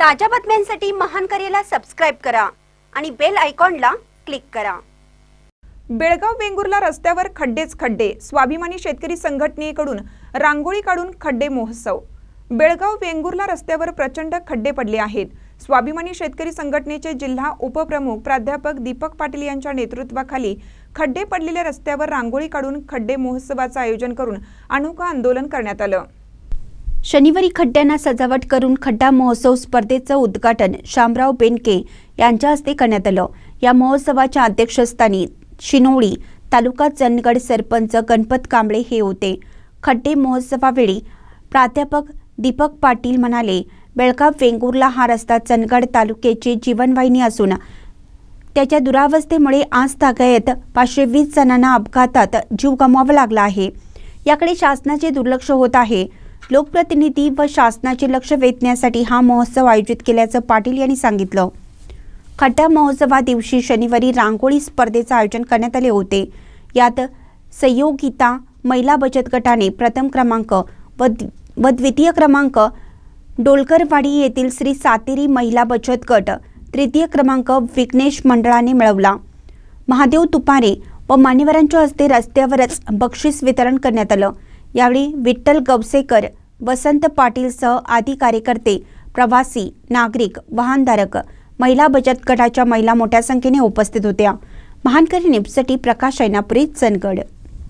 ताज्या बातम्यांसाठी महान करेला सबस्क्राईब करा आणि बेल आयकॉनला क्लिक करा. बेळगाव वेंगुर्ला रस्त्यावर खड्डेच खड्डे. स्वाभिमानी शेतकरी संघटनेकडून रांगोळी काढून खड्डे महोत्सव. बेळगाव वेंगुर्ला रस्त्यावर प्रचंड खड्डे पडले आहेत. स्वाभिमानी शेतकरी संघटनेचे जिल्हा उपप्रमुख प्राध्यापक दीपक पाटील यांच्या नेतृत्वाखाली खड्डे पडलेल्या रस्त्यावर रांगोळी काढून खड्डे महोत्सवाचं आयोजन करून अनोखं आंदोलन करण्यात आलं. शनिवारी खड्ड्यांना सजावट करून खड्डा महोत्सव स्पर्धेचं उद्घाटन शामराव बेनके यांच्या हस्ते करण्यात आलं. या महोत्सवाच्या अध्यक्षस्थानी शिनोळी तालुका चंदगड सरपंच गणपत कांबळे हे होते. खड्डे महोत्सवावेळी प्राध्यापक दीपक पाटील म्हणाले बेळगाव वेंगुर्ला हा रस्ता चंदगड तालुक्याची जीवनवाहिनी असून त्याच्या दुरावस्थेमुळे आज तागायत पाचशे वीस जणांना अपघातात जीव गमवावा लागला आहे. याकडे शासनाचे दुर्लक्ष होत आहे. लोकप्रतिनिधी व शासनाचे लक्ष वेधण्यासाठी हा महोत्सव आयोजित केल्याचं पाटील यांनी सांगितलं. खड्डा महोत्सवा दिवशी शनिवारी रांगोळी स्पर्धेचं आयोजन करण्यात आले होते. यात संयोगिता महिला बचत गटाने प्रथम क्रमांक व द्वि- व द्वितीय क्रमांक डोलकरवाडी येथील श्री सातेरी महिला बचत गट तृतीय क्रमांक विघ्नेश मंडळाने मिळवला. महादेव तुपारे व मान्यवरांच्या हस्ते रस्त्यावरच बक्षीस वितरण करण्यात आलं. यावेळी विठ्ठल गवसेकर वसंत पाटीलसह आदी कार्यकर्ते प्रवासी नागरिक वाहनधारक महिला बचत गटाच्या महिला मोठ्या संख्येने उपस्थित होत्या. महानकरी न्यूजसाठी प्रकाश ऐनापुरी चंदगड